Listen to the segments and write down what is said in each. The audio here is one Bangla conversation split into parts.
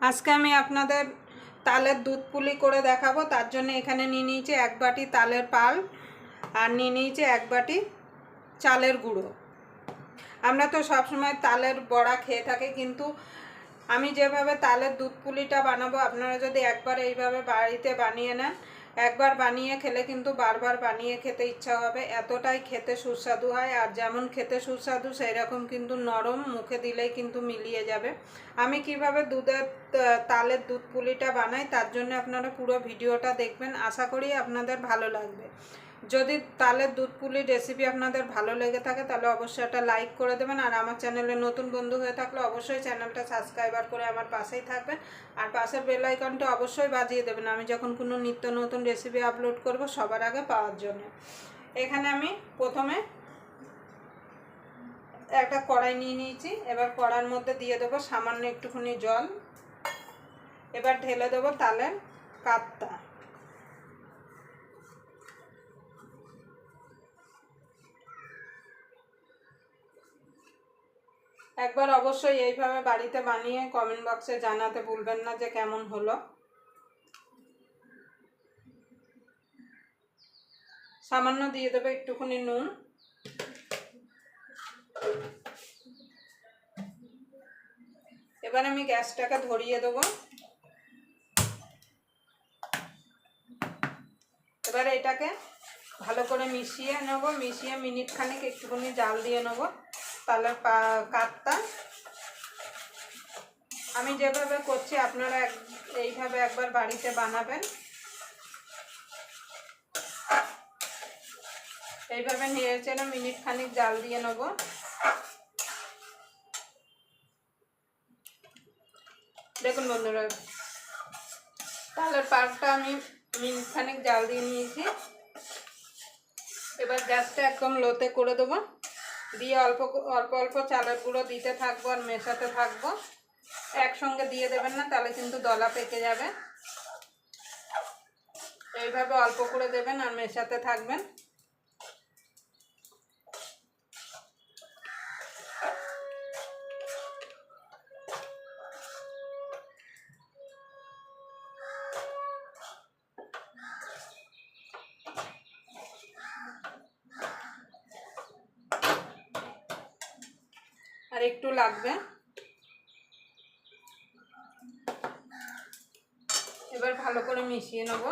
আজকে আমি আপনাদের তালের দুধ পুলি করে দেখাবো, তার জন্য এখানে নিয়ে নিয়েছি এক বাটি তালের পাল আর নিয়ে নিয়েছি এক বাটি চালের গুঁড়ো। আমরা তো সবসময় তালের বড়া খেয়ে থাকি, কিন্তু আমি যেভাবে তালের দুধ পুলিটা বানাবো, আপনারা যদি একবার এইভাবে বাড়িতে বানিয়ে নেন একবার বানিয়ে খেলে কিন্তু বারবার বানিয়ে খেতে ইচ্ছা হবে। এতটাই খেতে সুস্বাদু হয় আর যেমন খেতে সুস্বাদু সেই রকম কিন্তু নরম মুখে দিলেই কিন্তু মিলিয়ে যাবে। আমি কীভাবে দুধের তালের দুধ পুলিটা বানাই, তার জন্য আপনারা পুরো ভিডিওটা দেখবেন। আশা করি আপনাদের ভালো লাগবে। যদি তালের দুধ পুলির রেসিপি আপনাদের ভালো লেগে থাকে, তাহলে অবশ্যই একটা লাইক করে দেবেন। আর আমার চ্যানেলে নতুন বন্ধু হয়ে থাকলে অবশ্যই চ্যানেলটা সাবস্ক্রাইবার করে আমার পাশেই থাকবেন। আর পাশের বেল আইকনটা অবশ্যই বাজিয়ে দেবেন। আমি যখন কোনো নিত্য নতুন রেসিপি আপলোড করব সবার আগে পাওয়ার জন্য। এখানে আমি প্রথমে একটা কড়াই নিয়ে নিয়েছি। এবার কড়ার মধ্যে দিয়ে দেবো সামান্য একটুখানি জল। এবার ঢেলে দেবো তালের কাপটা একবার অবশ্যই এইভাবে বাড়িতে বানিয়ে কমেন্ট বক্সে জানাতে ভুলবেন না যে কেমন হলো। সামান্য দিয়ে দেবে একটুখানি নুন। এবার আমি গ্যাসটাকে ধরিয়ে দেবো। এবার এটাকে ভালো করে মিশিয়ে নেব, মিশিয়ে মিনিট খানেক একটুখানি জাল দিয়ে নেব। তাহলে কাঠটা আমি যেভাবে করছি, আপনারা এইভাবে একবার বাড়িতে বানাবেন। এইভাবে নেড়ে চেড়ে মিনিট খানিক জাল দিয়ে নেব। দেখুন বন্ধুরা, তাহলে পাকটা আমি মিনিট খানিক জাল দিয়ে নিয়েছি। এবার গ্যাসটা একদম লোতে করে দেবো। দিয়ে অল্প অল্প অল্প চালের গুঁড়ো দিতে থাকব আর মেশাতে থাকব। একসঙ্গে দিয়ে দেবেন না, তাহলে কিন্তু দলা পেকে যাবে। এইভাবে অল্প করে দেবেন আর মেশাতে থাকবেন। আর একটু লাগবে। এবার ভালো করে মিশিয়ে নেব।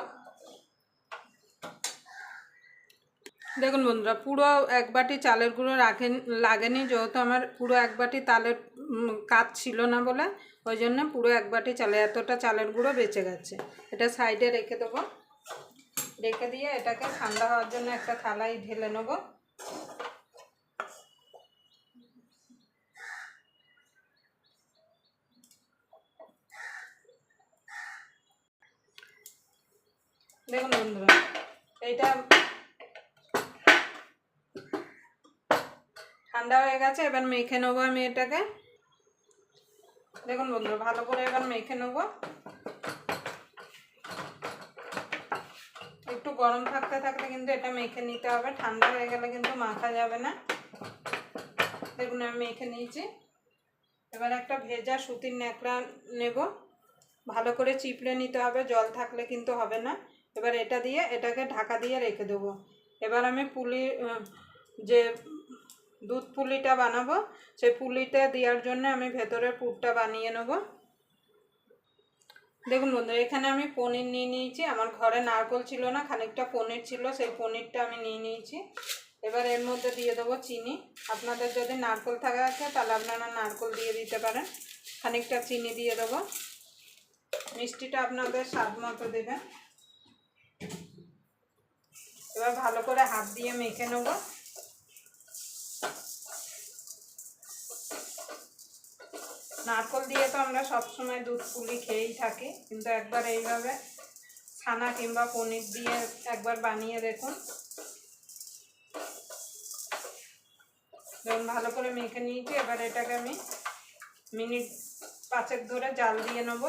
দেখুন বন্ধুরা, পুরো এক বাটি চালের গুঁড়ো রাখেন লাগেনি, যেহেতু আমার পুরো এক বাটি তালের কাজ ছিল না বলে, ওই জন্য পুরো এক বাটি চালে এতটা চালের গুঁড়ো বেঁচে গেছে। এটা সাইডে রেখে দেবো। রেখে দিয়ে এটাকে ঠান্ডা হওয়ার জন্য একটা থালায় ঢেলে নেব। দেখুন বন্ধুরা, এইটা ঠান্ডা হয়ে গেছে, এবার মেখে নেব আমি এটাকে। দেখুন বন্ধুরা, ভালো করে এবার মেখে নেব। একটু গরম থাকতে থাকতে কিন্তু এটা মেখে নিতে হবে, ঠান্ডা হয়ে গেলে কিন্তু মাখা যাবে না। দেখুন আমি মেখে নিয়েছি। এবার একটা ভেজা সুতির ন্যাকড়া নেব। ভালো করে চিপড়ে নিতে হবে, জল থাকলে কিন্তু হবে না। এবার এটা দিয়ে এটাকে ঢাকা দিয়ে রেখে দেবো। এবার আমি পুলি যে দুধ পুলিটা বানাবো, সেই পুলিটা দেওয়ার জন্য আমি ভেতরের পুরটা বানিয়ে নেব। দেখুন বন্ধুরা, এখানে আমি পনির নিয়ে নিয়েছি। আমার ঘরে নারকল ছিল না, খানিকটা পনির ছিল, সেই পনিরটা আমি নিয়ে নিয়েছি। এবার এর মধ্যে দিয়ে দেবো চিনি। আপনাদের যদি নারকল থাকা আছে, তাহলে আপনারা নারকল দিয়ে দিতে পারেন। খানিকটা চিনি দিয়ে দেবো। মিষ্টিটা আপনাদের স্বাদ মতো দেবেন। এবার ভালো করে হাত দিয়ে মেখে নেব। নারকল দিয়ে তো আমরা সবসময় দুধ পুলি খেয়েই থাকি, কিন্তু একবার এইভাবে ছানা কিংবা পনির দিয়ে একবার বানিয়ে দেখুন। ভালো করে মেখে নিয়েছি, এবার এটাকে আমি মিনিট পাঁচেক ধরে জাল দিয়ে নেব।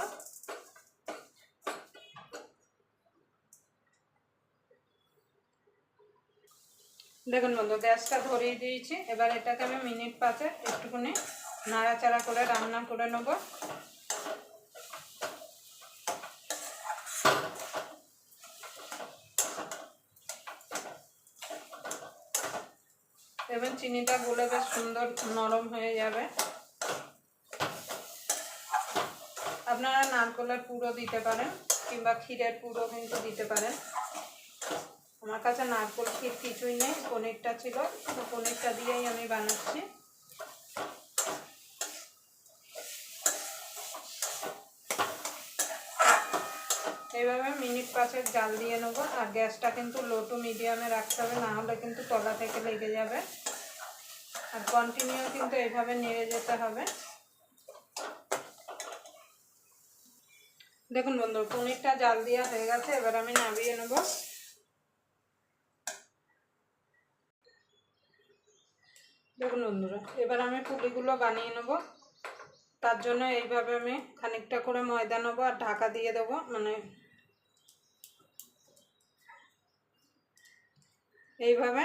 দেখুন বন্ধু, গ্যাসটা ধরিয়ে দিয়েছি। এবার এটাকে আমি মিনিট পাঁচে একটুখানি নাড়াচাড়া করে রান্না করে নেব। এবং চিনিটা গুলে বেশ সুন্দর নরম হয়ে যাবে। আপনারা নারকলের পুরো দিতে পারেন, কিংবা ক্ষীরের পুরো কিন্তু দিতে পারেন। আমার কাছে নারকল ক্ষীর কিছুই নেই, পনিরটা ছিল, তো পনিরটা দিয়েই আমি বানাচ্ছি। এইভাবে মিনিট পাঁচেক জাল দিয়ে নেব, আর গ্যাসটা কিন্তু লো টু মিডিয়ামে রাখতে হবে, না হলে কিন্তু তলা থেকে লেগে যাবে। আর কন্টিনিউ কিন্তু এইভাবে নেড়ে যেতে হবে। দেখুন বন্ধু, পনিরটা জাল দেওয়া হয়ে গেছে, এবার আমি নামিয়ে নেব। দেখুন বন্ধুরা, এবার আমি পুলিগুলো বানিয়ে নেব। তার জন্য এইভাবে আমি খানিকটা করে ময়দা নেব আর ঢাকা দিয়ে দেবো মানে এইভাবে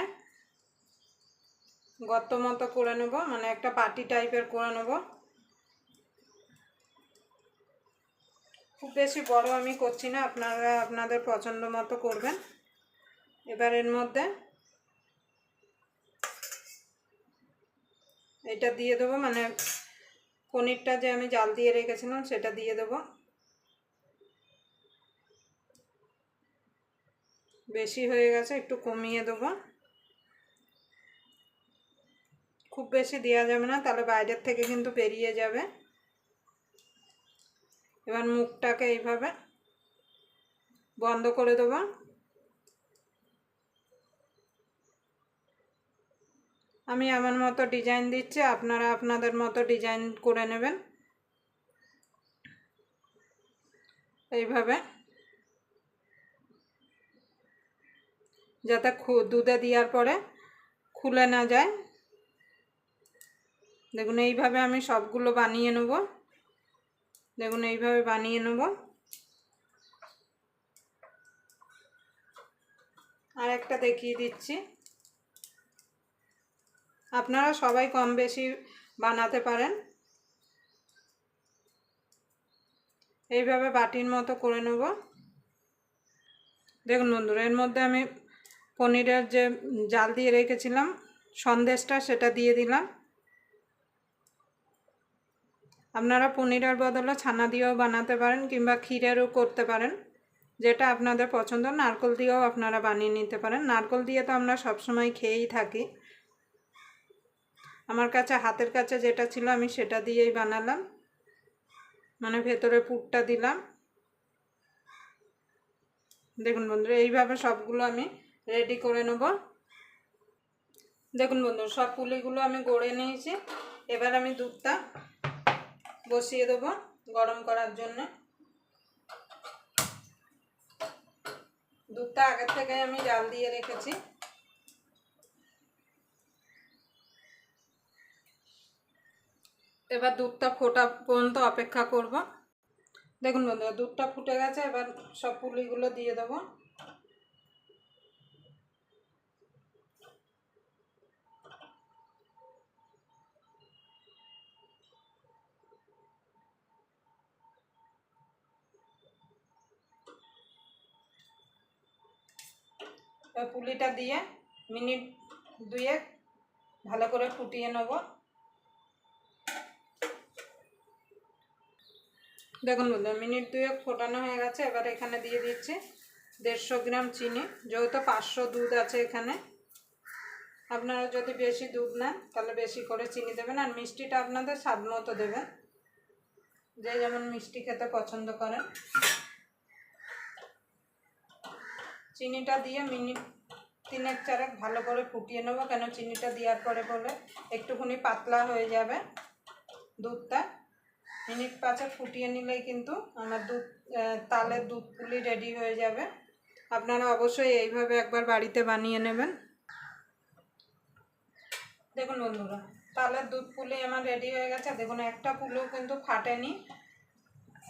গর্ত মতো করে নেব মানে একটা পাটি টাইপের করে নেব। খুব বেশি বড় আমি করছি না, আপনারা আপনাদের পছন্দ মতো করবেন। এবার এর মধ্যে এটা দিয়ে দেবো মানে পনিরটা যে আমি জাল দিয়ে রেখেছিলাম সেটা দিয়ে দেবো। বেশি হয়ে গেছে, একটু কমিয়ে দেবো। খুব বেশি দেওয়া যাবে না, তাহলে বাইরের থেকে কিন্তু বেরিয়ে যাবে। এবার মুখটাকে এইভাবে বন্ধ করে দেবো। আমি আমার মতো ডিজাইন দিচ্ছি, আপনারা আপনাদের মতো ডিজাইন করে নেবেন। এইভাবে। যাতে দুধে দেওয়ার পরে খুলে না যায়। দেখুন, এইভাবে আমি সবগুলো বানিয়ে নেব। দেখুন, এইভাবে বানিয়ে নেব। আর একটা দেখিয়ে দিচ্ছি। আপনারা সবাই কম বেশি বানাতে পারেন। এইভাবে বাটির মতো করে নেব। দেখুন বন্ধুরা, এর মধ্যে আমি পনিরের যে জাল দিয়ে রেখেছিলাম, সন্দেশটা সেটা দিয়ে দিলাম। আপনারা পনিরের বদলে ছানা দিয়েও বানাতে পারেন কিংবা ক্ষীরেরও করতে পারেন। যেটা আপনাদের পছন্দ, নারকল দিয়েও আপনারা বানিয়ে নিতে পারেন। নারকল দিয়ে তো আমরা সবসময় খেয়েই থাকি। আমার কাছে, হাতের কাছে যেটা ছিল আমি সেটা দিয়েই বানালাম। মানে ভেতরে পুরটা দিলাম। দেখুন বন্ধুরা, এইভাবে সবগুলো আমি রেডি করে নেব। দেখুন বন্ধু সব পুলিগুলো আমি গড়ে নিয়েছি। এবার আমি দুধটা বসিয়ে দেবো গরম করার জন্য। দুধটা আগের থেকে আমি জাল দিয়ে রেখেছি। এবার দুধটা ফোটা পর্যন্ত অপেক্ষা করব। দেখুন বন্ধুরা, দুধটা ফুটে গেছে, এবার সব পুলিগুলো দিয়ে দেবো। পুলিটা দিয়ে মিনিট দুয়েক ভালো করে ফুটিয়ে নেব। দেখুন বন্ধু, মিনিট দুয়েক ফোটানো হয়ে গেছে, এবার এখানে দিয়ে দিচ্ছি দেড়শো গ্রাম চিনি। যেহেতু পাঁচশো দুধ আছে এখানে, আপনারা যদি বেশি দুধ নেন, তাহলে বেশি করে চিনি দেবেন, আর মিষ্টিটা আপনাদের স্বাদ মতো দেবেন। যে যেমন মিষ্টি খেতে পছন্দ করেন। চিনিটা দিয়ে মিনিট তিনেক চারেক ভালো করে ফুটিয়ে নেব, কেন চিনিটা দেওয়ার পরে পরে একটুখানি পাতলা হয়ে যাবে দুধটা। মিনিট পাঁচে ফুটিয়ে নিলেই কিন্তু আমার দুধ তালের দুধ পুলি রেডি হয়ে যাবে। আপনারা অবশ্যই এইভাবে একবার বাড়িতে বানিয়ে নেবেন। দেখুন বন্ধুরা, তালের দুধ পুলি আমার রেডি হয়ে গেছে। দেখুন, একটা পুলেও কিন্তু ফাটেনি।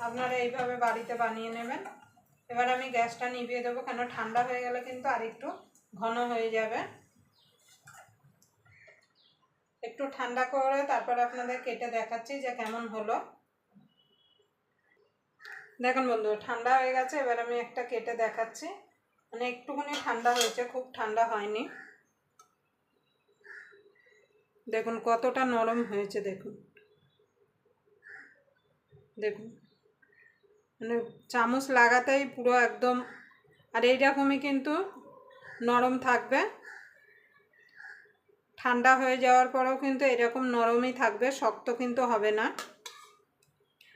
আপনারা এইভাবে বাড়িতে বানিয়ে নেবেন। এবার আমি গ্যাসটা নিভিয়ে দেবো, কেন ঠান্ডা হয়ে গেলে কিন্তু আর একটু ঘন হয়ে যাবে। একটু ঠান্ডা করে তারপর আপনাদের কেটে দেখাচ্ছি যে কেমন হলো। দেখুন বন্ধু, ঠান্ডা হয়ে গেছে, এবার আমি একটা কেটে দেখাচ্ছি। মানে একটুখানি ঠান্ডা হয়েছে, খুব ঠান্ডা হয়নি। দেখুন, কতটা নরম হয়েছে, দেখুন। দেখুন। মানে চামচ লাগাতেই পুরো একদম, আর এইরকমই কিন্তু নরম থাকবে। ঠান্ডা হয়ে যাওয়ার পরেও কিন্তু এরকম নরমই থাকবে, শক্ত কিন্তু হবে না।